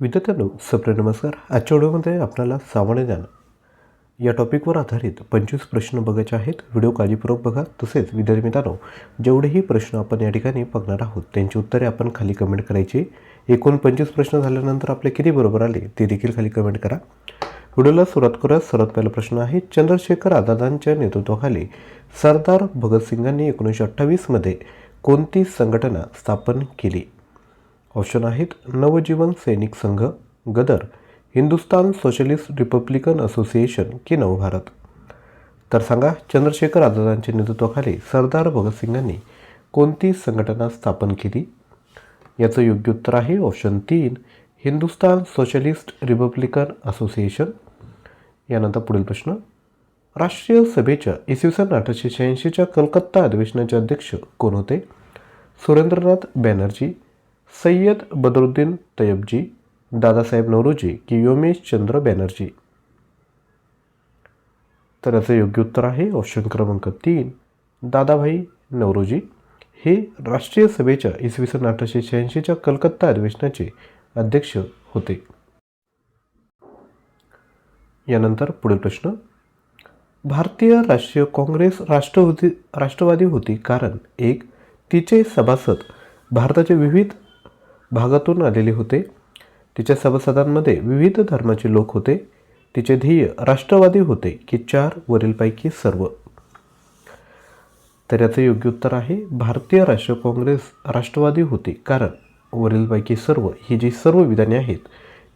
विद्यार्थ्यांनो सप्रे नमस्कार. आजच्या व्हिडिओमध्ये आपल्याला सामान्य ज्ञान. या टॉपिकवर आधारित पंचवीस प्रश्न बघायचे आहेत. व्हिडिओ काळजीपूर्वक बघा. तसेच विद्यार्थी मित्रांनो जेवढेही प्रश्न आपण या ठिकाणी बघणार आहोत त्यांची उत्तरे आपण खाली कमेंट करायची. एकूण पंचवीस प्रश्न झाल्यानंतर आपले किती बरोबर आले ते देखील खाली कमेंट करा. व्हिडिओला सुरुवात करूया. सर्वात पहिला प्रश्न आहे चंद्रशेखर आझादांच्या नेतृत्वाखाली सरदार भगतसिंगांनी एकोणीसशे अठ्ठावीसमध्ये कोणती संघटना स्थापन केली? ऑप्शन आहेत Navjivan Sainik Sangh Ghadar Hindustan socialist republican association की नवभारत तर सांगा चंद्रशेखर आझादांच्या नेतृत्वाखाली सरदार भगतसिंगांनी कोणती संघटना स्थापन केली? याचं योग्य उत्तर आहे ऑप्शन तीन हिंदुस्तान सोशलिस्ट रिपब्लिकन असोसिएशन. यानंतर पुढील प्रश्न राष्ट्रीय सभेच्या इसवी सन अठराशे शहाऐंशीच्या कलकत्ता अधिवेशनाचे अध्यक्ष कोण होते? सुरेंद्रनाथ बॅनर्जी सय्यद बदरुद्दीन तयबजी दादासाहेब नौरोजी की योमेश चंद्र बॅनर्जी. तर याचं योग्य उत्तर आहे ऑप्शन क्रमांक तीन दादाभाई नवरोजी हे राष्ट्रीय सभेच्या इसवी सन अठराशे शहाऐंशीच्या कलकत्ता अधिवेशनाचे अध्यक्ष होते. यानंतर पुढील प्रश्न. भारतीय राष्ट्रीय काँग्रेस राष्ट्रवादी राष्ट्रवादी होती कारण एक तिचे सभासद भारताच्या विविध भागातून आलेले होते. तिच्या सभासदांमध्ये विविध धर्माचे लोक होते. तिचे ध्येय राष्ट्रवादी होते की चार वरीलपैकी सर्व. तर याचं योग्य उत्तर आहे भारतीय राष्ट्रीय काँग्रेस राष्ट्रवादी होती कारण वरीलपैकी सर्व ही जी सर्व विधाने आहेत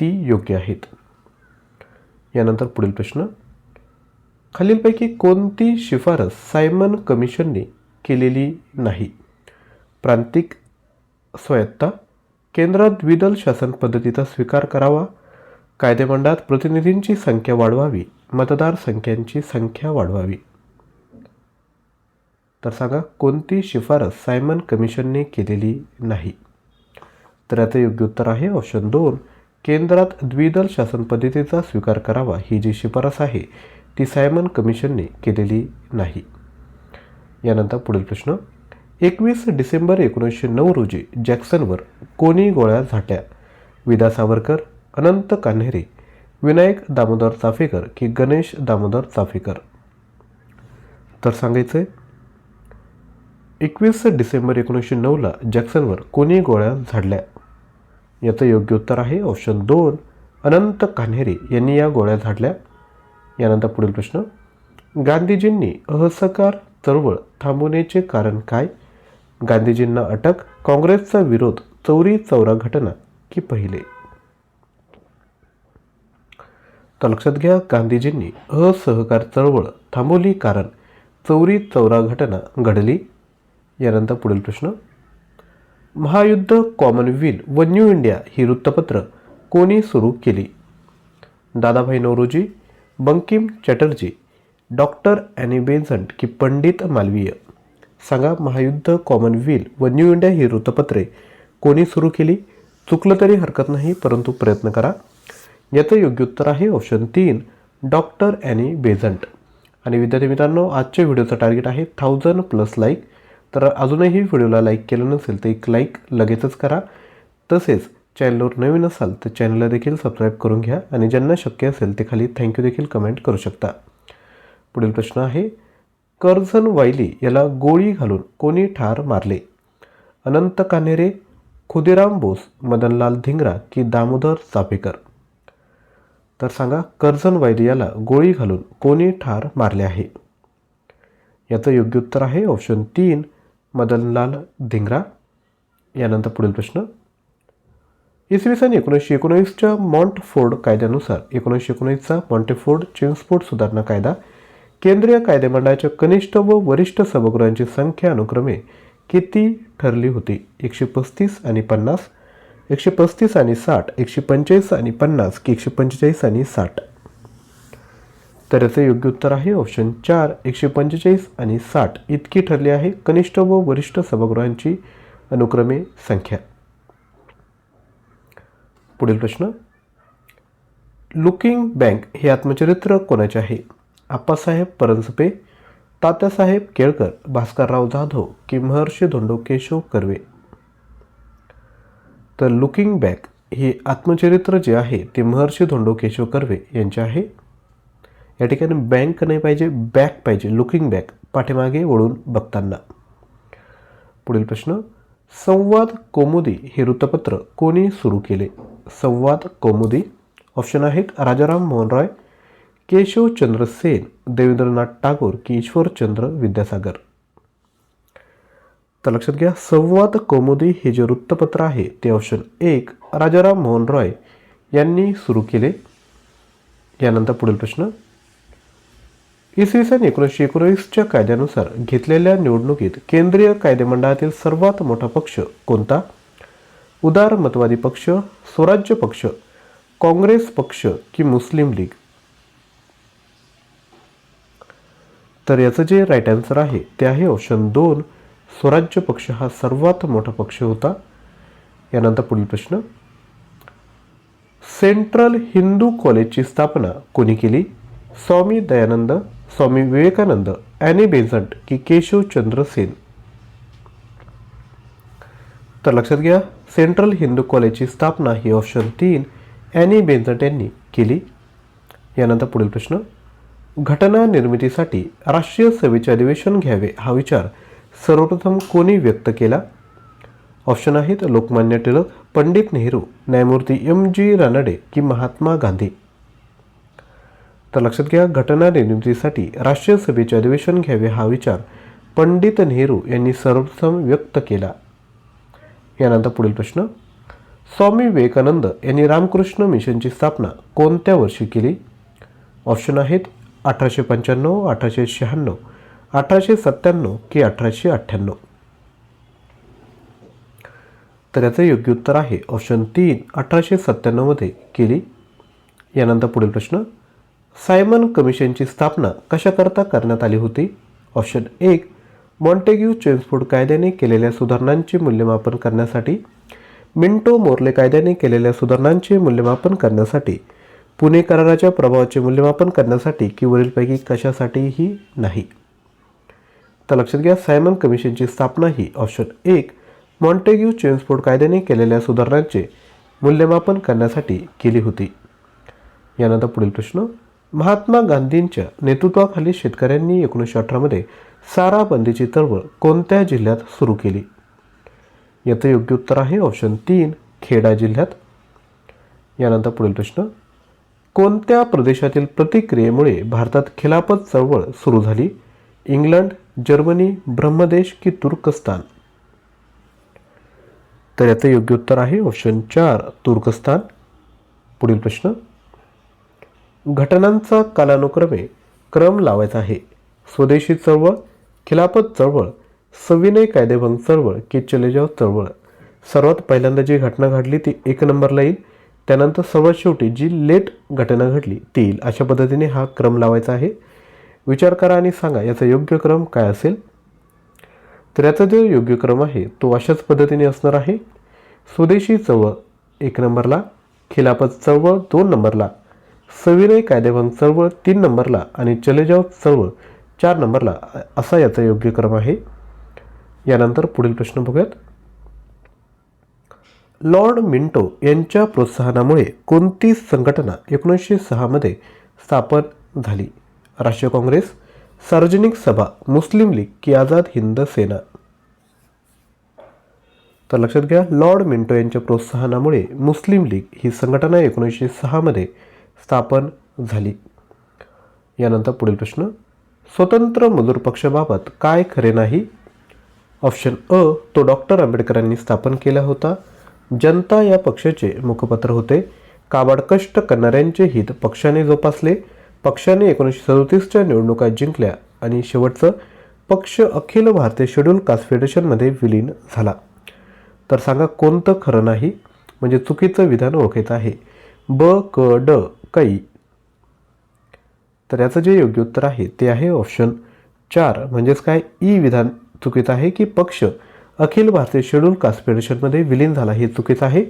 ती योग्य आहेत. यानंतर पुढील प्रश्न. खालीलपैकी कोणती शिफारस सायमन कमिशनने केलेली नाही? प्रांतिक स्वायत्ता केंद्रात द्विदल शासन पद्धतीचा स्वीकार करावा. कायदेमंडळात प्रतिनिधींची संख्या वाढवावी. मतदार संख्यांची संख्या वाढवावी. तर सांगा कोणती शिफारस सायमन कमिशनने केलेली नाही? तर याचं योग्य उत्तर आहे ऑप्शन दोन. केंद्रात द्विदल शासन पद्धतीचा स्वीकार करावा ही जी शिफारस आहे ती सायमन कमिशनने केलेली नाही. यानंतर पुढील प्रश्न. एकवीस डिसेंबर एकोणीसशे नऊ रोजी जॅक्सनवर कोणी गोळ्या झाटल्या विदा सावरकर अनंत कान्हेरे विनायक दामोदर चाफेकर की गणेश दामोदर चाफेकर? तर सांगायचं आहे एकवीस डिसेंबर एकोणीसशे नऊला जॅक्सनवर कोणी गोळ्या झाडल्या? याचं योग्य उत्तर आहे ऑप्शन दोन अनंत कान्हेरे यांनी या गोळ्या झाडल्या. यानंतर पुढील प्रश्न गांधीजींनी असहकार चळवळ थांबवण्याचे कारण काय? गांधीजींना अटक काँग्रेसचा विरोध चौरी चौरा घटना की पहिले? तर लक्षात घ्या गांधीजींनी असहकार चळवळ थांबवली कारण चौरी चौरा घटना घडली. यानंतर पुढील प्रश्न. महायुद्ध कॉमनवेल्थ व न्यू इंडिया ही वृत्तपत्र कोणी सुरू केली? Dadabhai Naoroji Bankim Chatterjee doctor Annie Besant की पंडित मालवीय? सांगा महायुद्ध कॉमनवेल्थ व न्यू इंडिया ही वृत्तपत्रे. कोणी सुरू केली? चुकलं तरी हरकत नाही परंतु प्रयत्न करा. याचं योग्य उत्तर आहे ऑप्शन तीन डॉक्टर ॲनी बेझंट आणि विद्यार्थी मित्रांनो आजच्या व्हिडिओचं टार्गेट आहे थाउजंड प्लस लाईक तर अजूनही व्हिडिओला लाईक केलं नसेल तर एक लाईक लगेचच करा. तसेच चॅनलवर नवीन असाल तर चॅनलला देखील सबस्क्राईब करून घ्या. आणि ज्यांना शक्य असेल ते खाली थँक्यू देखील कमेंट करू शकता. पुढील प्रश्न आहे कर्झन वायली याला गोळी घालून कोणी ठार मारले. अनंत कान्हेरे खुदिराम बोस मदनलाल धिंगरा की दामोदर चाफेकर तर सांगा कर्झन वायली याला गोळी घालून कोणी ठार मारले आहे? याचं योग्य उत्तर आहे ऑप्शन तीन मदनलाल धिंगरा. यानंतर पुढील प्रश्न. इसवी सन एकोणीसशे एकोणीसच्या मॉन्टफोर्ड कायद्यानुसार एकोणीसशे एकोणीसचा मॉन्टेफोर्ड चिंग्सफोर्ड सुधारणा कायदा केंद्रीय कायदेमंडळाच्या कनिष्ठ व वरिष्ठ सभागृहांची संख्या अनुक्रमे किती ठरली होती? एकशे पस्तीस आणि पन्नास एकशे पस्तीस आणि साठ एकशे पंचेचाळीस आणि पन्नास की एकशे पंचेचाळीस आणि साठ? तर याचं योग्य उत्तर आहे ऑप्शन चार एकशे पंचेचाळीस आणि साठ. इतकी ठरली आहे कनिष्ठ व वरिष्ठ सभागृहांची अनुक्रमे संख्या. पुढील प्रश्न. लुकिंग बँक हे आत्मचरित्र कोणाचे आहे? आप्पासाहेब परंजपे तात्यासाहेब केळकर भास्करराव जाधव की महर्षी धोंडो केशव कर्वे. तर लुकिंग बॅक हे आत्मचरित्र जे आहे ते महर्षी धोंडो केशव कर्वे यांचे आहे. या ठिकाणी बँक नाही पाहिजे बॅक पाहिजे लुकिंग बॅक पाठीमागे वळून बघताना. पुढील प्रश्न संवाद कौमुदी हे वृत्तपत्र कोणी सुरू केले? संवाद कौमुदी ऑप्शन आहेत राजाराम मोहन रॉय केशवचंद्र सेन देवेंद्रनाथ टागोर की ईश्वरचंद्र विद्यासागर. तर लक्षात घ्या संवाद कौमुदी हे जे वृत्तपत्र आहे ते ऑप्शन एक राजाराम मोहन रॉय यांनी सुरू केले. यानंतर पुढील प्रश्न इसवी सन एकोणीसशे एकोणीसच्या कायद्यानुसार घेतलेल्या निवडणुकीत केंद्रीय कायदेमंडळातील सर्वात मोठा पक्ष कोणता? उदारमतवादी पक्ष स्वराज्य पक्ष काँग्रेस पक्ष की मुस्लिम लीग? तर याचं जे राईट आन्सर आहे ते आहे ऑप्शन दोन स्वराज्य पक्ष हा सर्वात मोठा पक्ष होता. यानंतर पुढील प्रश्न. सेंट्रल हिंदू कॉलेजची स्थापना कोणी केली? स्वामी दयानंद स्वामी विवेकानंद ॲनी बेझंट की केशवचंद्र सेन. तर लक्षात घ्या सेंट्रल हिंदू कॉलेजची स्थापना ही ऑप्शन तीन ॲनी बेझंट यांनी केली. यानंतर पुढील प्रश्न. घटना निर्मितीसाठी राष्ट्रीय सभेचे अधिवेशन घ्यावे हा विचार सर्वप्रथम कोणी व्यक्त केला? ऑप्शन आहेत लोकमान्य टिळक पंडित नेहरू न्यायमूर्ती एम जी रानडे की महात्मा गांधी. तर लक्षात घ्या घटना निर्मितीसाठी राष्ट्रीय सभेचे अधिवेशन घ्यावे हा विचार पंडित नेहरू यांनी सर्वप्रथम व्यक्त केला. यानंतर पुढील प्रश्न. स्वामी विवेकानंद यांनी रामकृष्ण मिशनची स्थापना कोणत्या वर्षी केली? ऑप्शन आहेत अठराशे पंच्याण्णव अठराशे शहाण्णव अठराशे सत्त्याण्णव की अठराशे अठ्ठ्याण्णव. तर याचं योग्य उत्तर आहे ऑप्शन तीन अठराशे सत्त्याण्णवमध्ये केली. यानंतर पुढील प्रश्न सायमन कमिशनची स्थापना कशाकरता करण्यात आली होती? ऑप्शन एक मॉन्टेग्यू चेन्सफूड कायद्याने केलेल्या सुधारणांचे मूल्यमापन करण्यासाठी मिंटो मोर्ले कायद्याने केलेल्या सुधारणांचे मूल्यमापन करण्यासाठी पुणे कराराच्या प्रभावाचे मूल्यमापन करण्यासाठी की वरीलपैकी कशासाठीही नाही. तर लक्षात घ्या सायमन कमिशनची स्थापना ही ऑप्शन एक मॉन्टेग्यू चेन्सफोर्ड कायद्याने केलेल्या सुधारणांचे मूल्यमापन करण्यासाठी केली होती. यानंतर पुढील प्रश्न महात्मा गांधींच्या नेतृत्वाखाली शेतकऱ्यांनी एकोणीसशे अठरामध्ये सारा बंदीची चळवळ कोणत्या जिल्ह्यात सुरू केली? याचं योग्य उत्तर आहे ऑप्शन तीन खेडा जिल्ह्यात. यानंतर पुढील प्रश्न कोणत्या प्रदेशातील प्रतिक्रियेमुळे भारतात खिलाफत चळवळ सुरू झाली? इंग्लंड जर्मनी ब्रह्मदेश की तुर्कस्तान? तर याचं योग्य उत्तर आहे ऑप्शन चार तुर्कस्तान. पुढील प्रश्न. घटनांचा कालानुक्रमे क्रम लावायचा आहे. स्वदेशी चळवळ खिलाफत चळवळ सविनय कायदेभंग चळवळ की चलेजाव चळवळ? सर्वात पहिल्यांदा जी घटना घडली ती एक नंबरला येईल त्यानंतर सर्वात शेवटी जी लेट घटना घडली ती येईल. अशा पद्धतीने हा क्रम लावायचा आहे. विचार करा आणि सांगा याचा योग्य क्रम काय असेल? तर याचा जो योग्य क्रम आहे तो अशाच पद्धतीने असणार आहे. स्वदेशी चळवळ एक नंबरला. खिलाफत चळवळ दोन नंबरला. सविनय कायदेभंग चळवळ तीन नंबरला. आणि चलेजाव चळवळ चार नंबरला. असा याचा योग्य क्रम आहे. यानंतर पुढील प्रश्न बघूयात. लॉर्ड मिंटो यांच्या प्रोत्साहनामुळे कोणती संघटना एकोणीसशे सहामध्ये स्थापन झाली. राष्ट्रीय काँग्रेस सार्वजनिक सभा मुस्लिम लीग की आझाद हिंद सेना. तर लक्षात घ्या लॉर्ड मिंटो यांच्या प्रोत्साहनामुळे मुस्लिम लीग ही संघटना एकोणीसशे सहामध्ये स्थापन झाली. यानंतर पुढील प्रश्न स्वतंत्र मजूर पक्षाबाबत काय खरे नाही? ऑप्शन अ तो डॉक्टर आंबेडकरांनी स्थापन केला होता. जनता या पक्षाचे मुखपत्र होते. काबाड कष्ट करणाऱ्यांचे हित पक्षाने जोपासले. पक्षाने एकोणीसशे सदोतीसच्या निवडणुका जिंकल्या आणि शेवटचं पक्ष अखिल भारतीय शेड्यूल कास्ट फेडरेशनमध्ये विलीन झाला. तर सांगा कोणतं खरं नाही? म्हणजे चुकीचं विधान ओळखायचं आहे. ब क ड कै. तर याचं जे योग्य उत्तर आहे ते आहे ऑप्शन चार. म्हणजेच काय? ई विधान चुकीचं आहे की पक्ष अखिल भारतीय शेड्यूल कास्ट फेडरेशनमध्ये विलीन झाला हे चुकीचं आहे.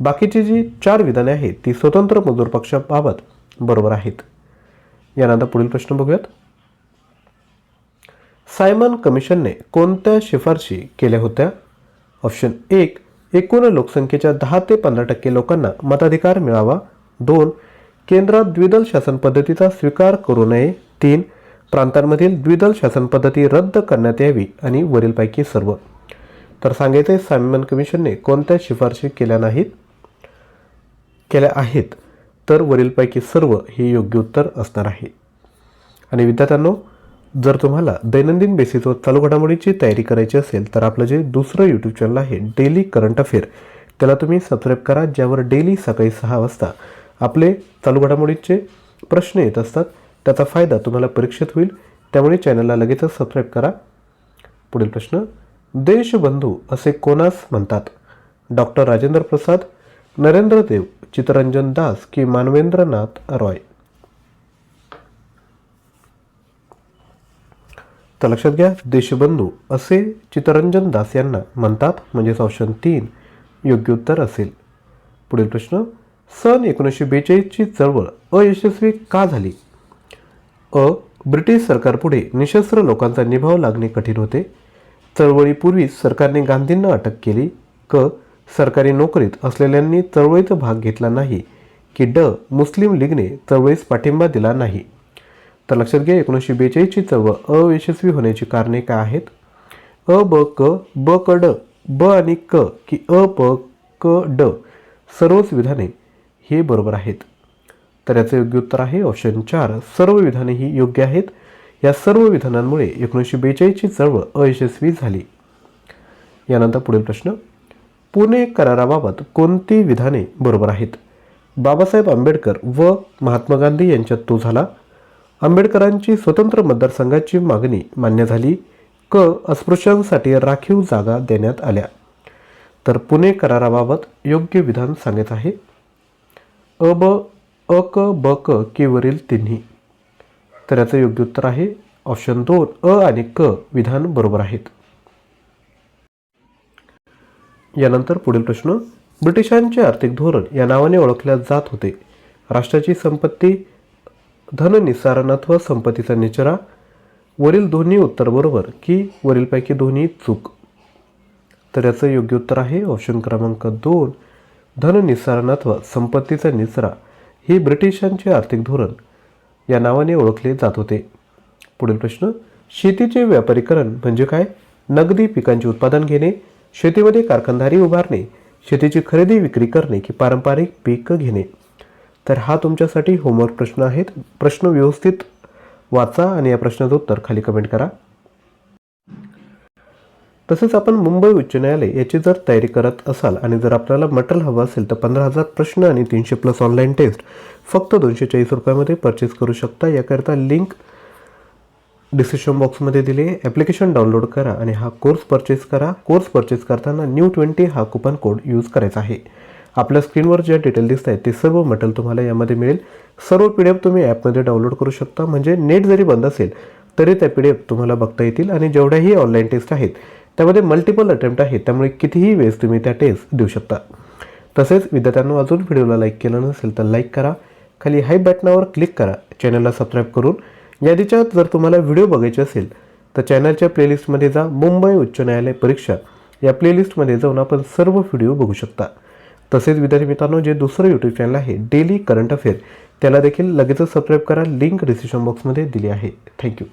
बाकीची जी चार विधाने आहेत ती स्वतंत्र मजूर पक्षाबाबत बरोबर आहेत. यानंतर पुढील प्रश्न बघूयात. सायमन कमिशनने कोणत्या शिफारशी केल्या होत्या? ऑप्शन एक एकूण लोकसंख्येच्या दहा ते पंधरा टक्के लोकांना मताधिकार मिळावा. दोन केंद्रात द्विदल शासन पद्धतीचा स्वीकार करू नये. तीन प्रांतांमधील द्विदल शासन पद्धती रद्द करण्यात यावी आणि वरीलपैकी सर्व. तर सांगायचे सायमन कमिशनने कोणत्या शिफारशी केल्या नाहीत? केल्या आहेत. तर वरीलपैकी सर्व हे योग्य उत्तर असणार आहे. आणि विद्यार्थ्यांनो जर तुम्हाला दैनंदिन बेसिसवर चालू घडामोडीची तयारी करायची असेल तर आपलं जे दुसरं यूट्यूब चॅनल आहे डेली करंट अफेअर त्याला तुम्ही सबस्क्राईब करा ज्यावर डेली सकाळी सहा वाजता आपले चालू घडामोडीचे प्रश्न येत असतात त्याचा फायदा तुम्हाला परीक्षेत होईल. त्यामुळे चॅनलला लगेचच सबस्क्राईब करा. पुढील प्रश्न देशबंधू असे कोणास म्हणतात? डॉक्टर राजेंद्र प्रसाद नरेंद्र देव चितरंजन दास की मानवेंद्रनाथ रॉय? तर लक्षात घ्या देशबंधू असे चितरंजन दास यांना म्हणतात म्हणजेच ऑप्शन तीन योग्य उत्तर असेल. पुढील प्रश्न सन एकोणीसशे बेचाळीसची चळवळ अयशस्वी का झाली? अ. ब्रिटिश सरकारपुढे निशस्त्र लोकांचा निभाव लागणे कठीण होते. चळवळीपूर्वी सरकारने गांधींना अटक केली क सरकारी नोकरीत असलेल्यांनी चळवळीत भाग घेतला नाही की ड मुस्लिम लीगने चळवळीस पाठिंबा दिला नाही. तर लक्षात घ्या एकोणीसशे बेचाळीसची चळवळ अयशस्वी होण्याची कारणे काय आहेत? अ ब क ब क ड ब आणि क की अ प क ड सर्वच विधाने हे बरोबर आहेत. तर याचं योग्य उत्तर आहे ऑप्शन चार सर्व विधाने ही योग्य आहेत. या सर्व विधानांमुळे एकोणीसशे बेचाळीसची चळवळ अयशस्वी झाली. यानंतर पुढील प्रश्न पुणे कराराबाबत कोणती विधाने बरोबर आहेत? बाबासाहेब आंबेडकर व महात्मा गांधी यांच्यात तो झाला. आंबेडकरांची स्वतंत्र मतदारसंघाची मागणी मान्य झाली. क. अस्पृश्यांसाठी राखीव जागा देण्यात आल्या. तर पुणे कराराबाबत योग्य विधान सांगत आहे. अ ब अ क ब क केवरील तिन्ही. तर याचं योग्य उत्तर आहे. ऑप्शन दोन अ आणि क विधान बरोबर आहेत. यानंतर पुढील प्रश्न ब्रिटिशांचे आर्थिक धोरण या नावाने ओळखल्या जात होते. राष्ट्राची संपत्ती धननिस्सारण अथवा संपत्तीचा निचरा वरील दोन्ही उत्तर बरोबर की वरीलपैकी दोन्ही चूक? तर याचं योग्य उत्तर आहे ऑप्शन क्रमांक दोन धननिस्सारण अथवा संपत्तीचा निचरा. हे ब्रिटिशांचे आर्थिक धोरण या नावाने ओळखले जात होते. पुढील प्रश्न शेतीचे व्यापारीकरण म्हणजे काय? नगदी पिकांचे उत्पादन घेणे शेतीमध्ये कारखानदारी उभारणे शेतीची खरेदी विक्री करणे की पारंपरिक पीक घेणे? तर हा तुमच्यासाठी होमवर्क प्रश्न आहेत. प्रश्न व्यवस्थित वाचा आणि या प्रश्नाचं उत्तर खाली कमेंट करा. तसेच आपण मुंबई उच्च न्यायालय याची जर तयारी करत असाल आणि जर आपल्याला मटेरियल हवं असेल तर पंधरा हजार प्रश्न आणि तीनशे प्लस ऑनलाईन टेस्ट फक्त दोनशे चाळीस रुपयामध्ये परचेस करू शकता. याकरिता लिंक डिस्क्रिप्शन बॉक्समध्ये दिले ॲप्लिकेशन डाउनलोड करा आणि हा कोर्स परचेस करा. कोर्स परचेस करताना न्यू ट्वेंटी हा कुपन कोड यूज करायचा आहे. आपल्या स्क्रीनवर ज्या डिटेल दिसत आहेत ते सर्व मटेरियल तुम्हाला यामध्ये मिळेल. सर्व पी डी एफ तुम्ही ॲपमध्ये डाउनलोड करू शकता. म्हणजे नेट जरी बंद असेल तरी त्या पी डी एफ तुम्हाला बघता येतील आणि जेवढ्याही ऑनलाईन टेस्ट आहेत त्यामध्ये मल्टिपल अटेम्प्ट आहेत त्यामुळे कितीही वेळेस तुम्ही त्या टेस्ट देऊ शकता. तसेच विद्यार्थ्यांना अजून व्हिडिओला लाईक केलं नसेल तर लाईक करा. खाली हाय बटनावर क्लिक करा. चॅनलला सबस्क्राईब करून. यादीच्या जर तुम्हाला व्हिडिओ बघायचे असेल तर चॅनलच्या प्लेलिस्टमध्ये जा. मुंबई उच्च न्यायालय परीक्षा. या प्लेलिस्टमध्ये जाऊन आपण सर्व व्हिडिओ बघू शकता. तसेच विद्यार्थी मित्रांनो जे दुसरं यूट्यूब चॅनल आहे डेली करंट अफेअर त्याला देखील लगेचच सबस्क्राईब करा. लिंक डिस्क्रिप्शन बॉक्समध्ये दिली आहे. थँक्यू